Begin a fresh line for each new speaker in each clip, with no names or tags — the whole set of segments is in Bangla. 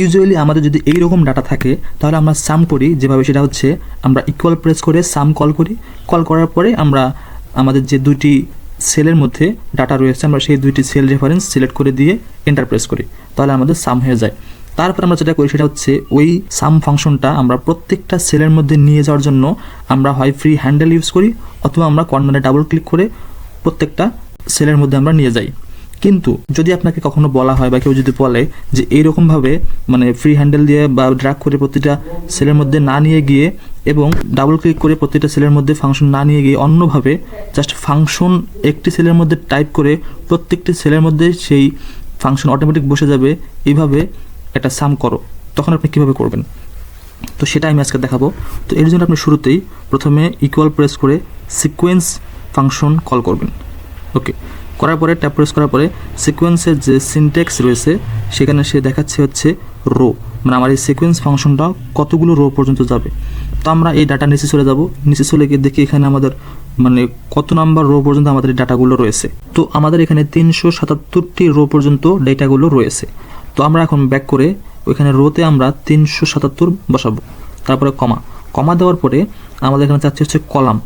ইউজুয়ালি আমাদের যদি এইরকম ডাটা থাকে, তাহলে আমরা সাম করি, যেভাবে সেটা হচ্ছে আমরা ইকুয়াল প্রেস করে সাম কল করি। কল করার পরে আমরা আমাদের যে দুইটি সেলের মধ্যে ডাটা রয়েছে, আমরা সেই দুইটি সেল রেফারেন্স সিলেক্ট করে দিয়ে এন্টার প্রেস করি। তাহলে আমাদের সাম হয়ে যায়। তারপর আমরা যেটা করি, সেটা হচ্ছে ওই সাম ফাংশনটা আমরা প্রত্যেকটা সেলের মধ্যে নিয়ে যাওয়ার জন্য আমরা হয় ফ্রি হ্যান্ডেল ইউজ করি, অথবা আমরা কর্নারে ডাবল ক্লিক করে প্রত্যেকটা সেলের মধ্যে আমরা নিয়ে যাই। কিন্তু যদি আপনাকে কখনো বলা হয় বা কেউ যদি বলে যে এইরকমভাবে মানে ফ্রি হ্যান্ডেল দিয়ে বা ড্রাগ করে প্রতিটা সেলের মধ্যে না নিয়ে গিয়ে এবং ডাবল ক্লিক করে প্রতিটা সেলের মধ্যে ফাংশন না নিয়ে গিয়ে অন্যভাবে জাস্ট ফাংশন একটি সেলের মধ্যে টাইপ করে প্রত্যেকটি সেলের মধ্যে সেই ফাংশন অটোমেটিক বসে যাবে, এইভাবে একটা সাম করো। তখন আপনি কীভাবে করবেন? তো সেটা আমি আজকে দেখাবো। তো এর জন্য আপনি শুরুতেই প্রথমে ইকুয়াল প্রেস করে সিকোয়েন্স ফাংশন কল করবেন। ওকে করার পরে ট্যাপ প্রেস করার পরে সিকোয়েন্সের যে সিনটেক্স রয়েছে, সেখানে সে দেখাচ্ছে হচ্ছে রো মানে আমার এই সিকোয়েন্স ফাংশনটা কতগুলো রো পর্যন্ত যাবে। তো আমরা এই ডাটা নিচে চলে যাব। নিচে চলে গিয়ে দেখি এখানে আমাদের মানে কত নাম্বার রো পর্যন্ত আমাদের এই ডাটাগুলো রয়েছে। তো আমাদের এখানে তিনশো সাতাত্তরটি রো পর্যন্ত ডেটাগুলো রয়েছে। তো আমরা এখন ব্যাক করে ওইখানে রোতে আমরা তিনশো সাতাত্তর বসাবো। তারপরে কমা কমা দেওয়ার পরে আমাদের এখানে চাচ্ছে হচ্ছে কলাম।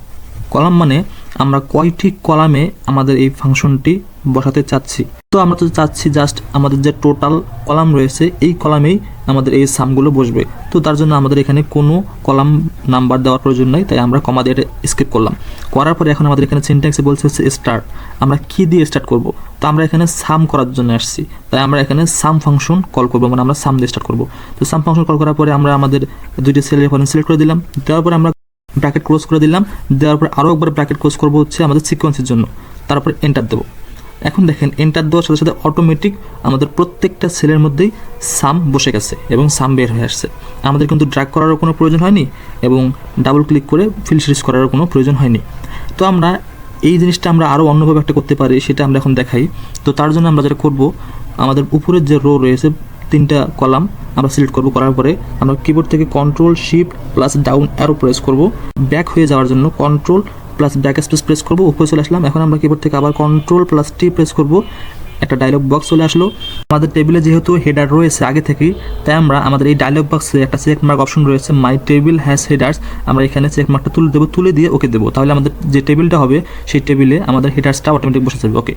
কলাম মানে আমরা কয়টি কলামে আমাদের এই ফাংশনটি বসাতে চাচ্ছি? তো আমরা তো চাচ্ছি জাস্ট আমাদের যে টোটাল কলাম রয়েছে, এই কলামেই আমাদের এই সামগুলো বসবে। তো তার জন্য আমাদের এখানে কোনো কলাম নাম্বার দেওয়ার প্রয়োজন নেই, তাই আমরা কমা দিয়ে স্কিপ করলাম। করার পরে এখন আমাদের এখানে সিনট্যাক্সে বলছে হচ্ছে স্টার্ট আমরা কি দিয়ে স্টার্ট করব? তো আমরা এখানে সাম করার জন্য আসছি। তাই আমরা এখানে সাম ফাংশন কল করব মানে আমরা সাম দিয়ে স্টার্ট করব। তো সাম ফাংশন কল করার পরে আমরা আমাদের দুইটি সেল রেফারেন্স সিলেক্ট করে দিলাম। দেওয়ার পরে আমরা ব্র্যাকেট ক্লোজ করে দিলাম। দেওয়ার পর আরও একবার ব্র্যাকেট ক্লোজ করব হচ্ছে আমাদের সিকোয়েন্সের জন্য। তারপর এন্টার দেবো। এখন দেখেন এন্টার দেওয়ার সাথে সাথে অটোমেটিক আমাদের প্রত্যেকটা সেলের মধ্যেই সাম বসে গেছে এবং সাম বের হয়ে আসছে। আমাদের কিন্তু ড্র্যাগ করারও কোনো প্রয়োজন হয়নি এবং ডাবল ক্লিক করে ফিল সিরিজ করারও কোনো প্রয়োজন হয়নি। তো আমরা এই জিনিসটা আমরা আরও অন্যভাবে একটা করতে পারি, সেটা আমরা এখন দেখাই। তো তার জন্য আমরা যেটা করব, আমাদের উপরের যে রো রয়েছে তিনটা কলাম আমরা সিলেক্ট করব করার পরে আমরা কিবোর্ড থেকে control shift plus down arrow press করব। ব্যাক হয়ে যাওয়ার জন্য control plus backspace press করব। উপরে চলে আসলাম। এখন আমরা কিবোর্ড থেকে আবার কন্ট্রোল প্লাস টি প্রেস করব। একটা ডায়লগ বক্স চলে আসলো। আমাদের টেবিলে যেহেতু হেডার রয়েছে আগে থেকেই, তাই আমরা আমাদের এই ডায়লগ বক্সে একটা চেক মার্ক অপশন রয়েছে মাই টেবিল হ্যাজ হেডার্স আমরা এখানে চেক মার্কটা তুলে দেবো, তুলে দিয়ে ওকে দেবো। তাহলে আমাদের যে টেবিলটা হবে, সেই টেবিলে আমাদের হেডার্সটা অটোমেটিক বসে যাবে ওকে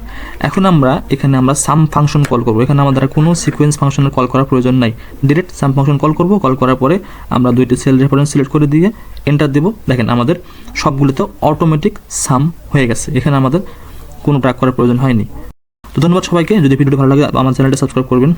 এখন আমরা, এখানে আমরা সাম ফাংশন কল করব। এখানে আমাদের কোনো সিকোয়েন্স ফাংশনের কল করার প্রয়োজন নাই। ডিরেক্ট সাম ফাংশন কল করব কল করার পরে আমরা দুইটি সেল রেফারেন্স সিলেক্ট করে দিয়ে এন্টার দেবো। দেখেন আমাদের সবগুলোতে অটোমেটিক সাম হয়ে গেছে। এখানে আমাদের কোনো ট্র্যাক করার প্রয়োজন হয়নি। তো ধন্যবাদ সবাইকে। যদি ভিডিওটি ভালো লাগে আমার চ্যানেলটা সাবস্ক্রাইব করবেন।